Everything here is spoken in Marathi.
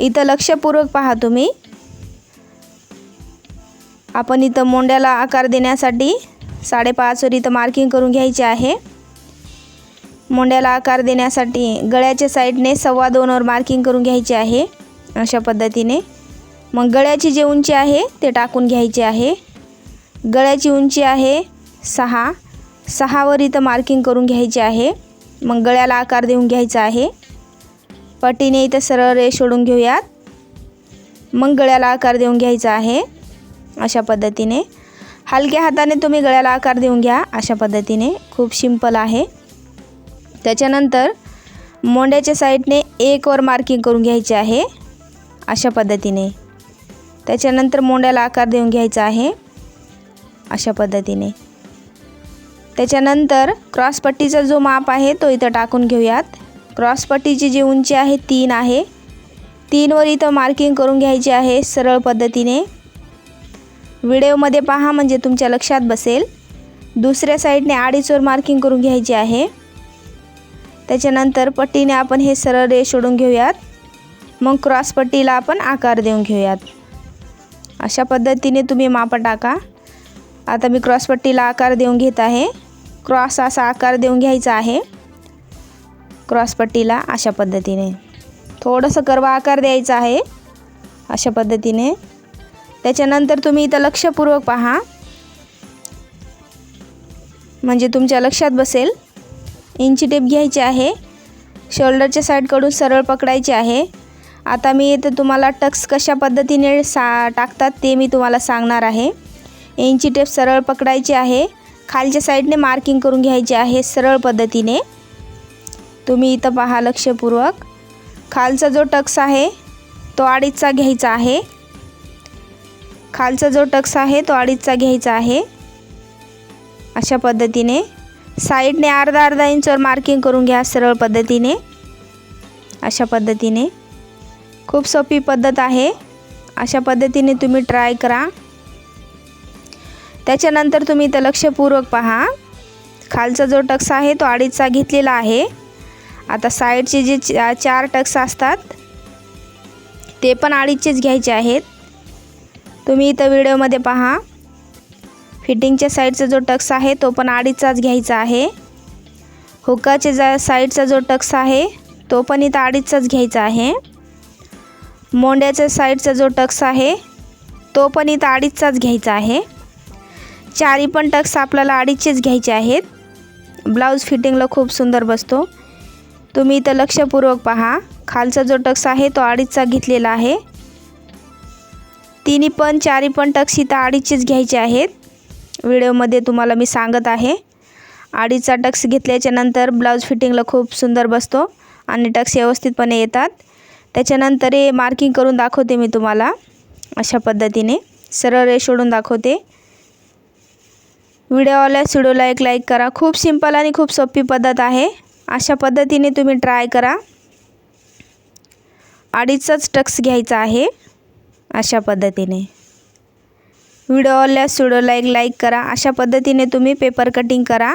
इथं लक्षपूर्वक पहा तुम्ही. आपण इथं मोंड्याला आकार देण्यासाठी साडेपाचवर इथं मार्किंग करून घ्यायचे आहे. मोंड्याला आकार देण्यासाठी गळ्याच्या साईडने सव्वा दोनवर मार्किंग करून घ्यायचे आहे. अशा पद्धतीने. मग गळ्याची जी उंची आहे ते टाकून घ्यायची आहे. गळ्याची उंची आहे सहा. सहावर इथं मार्किंग करून घ्यायची आहे. मग गळ्याला आकार देऊन घ्यायचा आहे. पटीने इथं सरळ रेष सोडून घेऊयात. मग गळ्याला आकार देऊन घ्यायचा आहे अशा पद्धतीने. हलक्या हाताने तुम्ही गळ्याला आकार देऊन घ्या अशा पद्धतीने. खूप सिंपल आहे. त्याच्यानंतर मोंड्याच्या साईडने एकवर मार्किंग करून घ्यायचे आहे अशा पद्धतीने. त्याच्यानंतर मोंड्याला आकार देऊन घ्यायचा आहे अशा पद्धतीने. त्याच्यानंतर क्रॉसपट्टीचा जो माप आहे तो इथं टाकून घेऊयात. क्रॉसपट्टीची जी उंची आहे तीन आहे. तीनवर इथं मार्किंग करून घ्यायची आहे सरळ पद्धतीने. व्हिडिओमध्ये पहा म्हणजे तुमच्या लक्षात बसेल. दुसऱ्या साईडने अडीचवर मार्किंग करून घ्यायची आहे. त्याच्यानंतर पट्टीने आपण हे सरळ रेष सोडून घेऊयात. मग क्रॉसपट्टीला आपण आकार देऊन घेऊयात. अशा पद्धतीने तुम्ही माप टाका. आता मी क्रॉसपट्टीला आकार देऊन घेत आहे. क्रॉस असा आकार देऊन घ्यायचा आहे. क्रॉसपट्टीला अशा पद्धतीने. थोडंसं कर्वा आकार द्यायचा आहे अशा पद्धतीने. त्याच्यानंतर तुम्ही इथं लक्षपूर्वक पहा. म्हणजे तुमच्या लक्षात बसेल इंची टेप घ्यायची आहे शोल्डरच्या साईडकडून सरळ पकडायची आहे. आता मी इथं तुम्हाला टक्स कशा पद्धतीने सा टाकतात ते मी तुम्हाला सांगणार आहे. इंची टेप सरळ पकडायची आहे खालच्या साईडने मार्किंग करून घ्यायची आहे सरळ पद्धतीने. तुम्ही इथं पहा लक्षपूर्वक. खालचा जो टक्स आहे तो अडीचचा घ्यायचा आहे. खालचा जो टक्स आहे तो अडीचचा घ्यायचा आहे. अशा पद्धतीने. साईडने अर्धा अर्धा इंचवर मार्किंग करून घ्या सरळ पद्धतीने. अशा पद्धतीने. खूप सोपी पद्धत आहे. अशा पद्धतीने तुम्ही ट्राय करा. त्याच्यानंतर तुम्ही इथं लक्षपूर्वक पहा. खालचा जो टक्स आहे तो अडीचचा घेतलेला आहे. आता साईडचे जे चार टक्स असतात ते पण अडीचचेच घ्यायचे आहेत. तुम्ही इथं व्हिडिओमध्ये पहा. फिटिंगच्या साईडचा जो टक्स आहे तो पण अडीचचाच घ्यायचा आहे. हुकाच्या जा साईडचा जो टक्स आहे तो पण इथं अडीचचाच घ्यायचा आहे. मोंड्याच्या साईडचा जो टक्स आहे तो पण इथं अडीचचाच घ्यायचा आहे. चारी पण टक्स आपल्याला अडीचचेच घ्यायचे आहेत. ब्लाऊज फिटिंगला खूप सुंदर बसतो. तुम्ही इथं लक्षपूर्वक पहा. खालचा जो टक्स आहे तो अडीचचा घेतलेला आहे. तिन्ही पण चारी पण टक्स इथं अडीचचेच घ्यायचे आहेत. व्हिडिओमध्ये तुम्हाला मी सांगत आहे. अडीचचा टक्स घेतल्याच्या नंतर ब्लाऊज फिटिंगला खूप सुंदर बसतो आणि टक्स व्यवस्थितपणे येतात. त्याच्यानंतर हे मार्किंग करून दाखवते मी तुम्हाला. अशा पद्धतीने सरळ रे सोडून दाखवते. व्हिडिओ व्हिडिओला एक लाईक करा. खूप सिंपल आणि खूप सोपी पद्धत आहे. अशा पद्धतीने तुम्ही ट्राय करा. अडीचच टक्स घ्यायचा आहे. अशा पद्धतीने. व्हिडिओ आल्यास व्हिडिओला एक लाईक करा. अशा पद्धतीने तुम्ही पेपर कटिंग करा.